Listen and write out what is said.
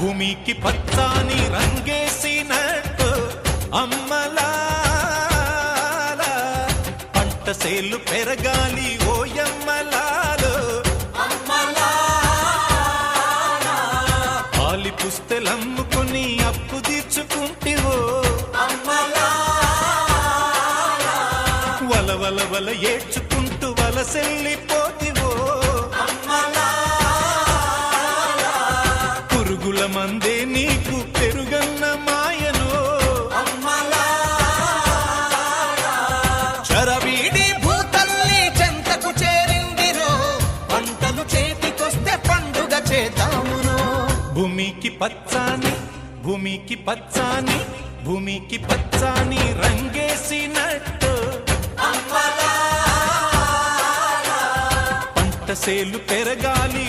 భూమికి పచ్చాని రంగేసినట్టు అమ్మలాల. పంట సేలు పెరగాలి ఓయమ్మలాలు పాలి పుస్తెలమ్ముకుని అప్పు తీర్చుకుంటివో. వల వల వల ఏడ్చుకుంటూ వలసెల్లిపోతివో మందే నీకు పెరుగన్న మాయను చరవీడి భూతల్లి చెంతకు చేరిందిరో. పంటలు చేతికొస్తే పండుగ చేద్దామురో భూమికి పచ్చాని భూమికి పచ్చాని భూమికి పచ్చాని రంగేసినట్టు. పంట సేలు పెరగాలి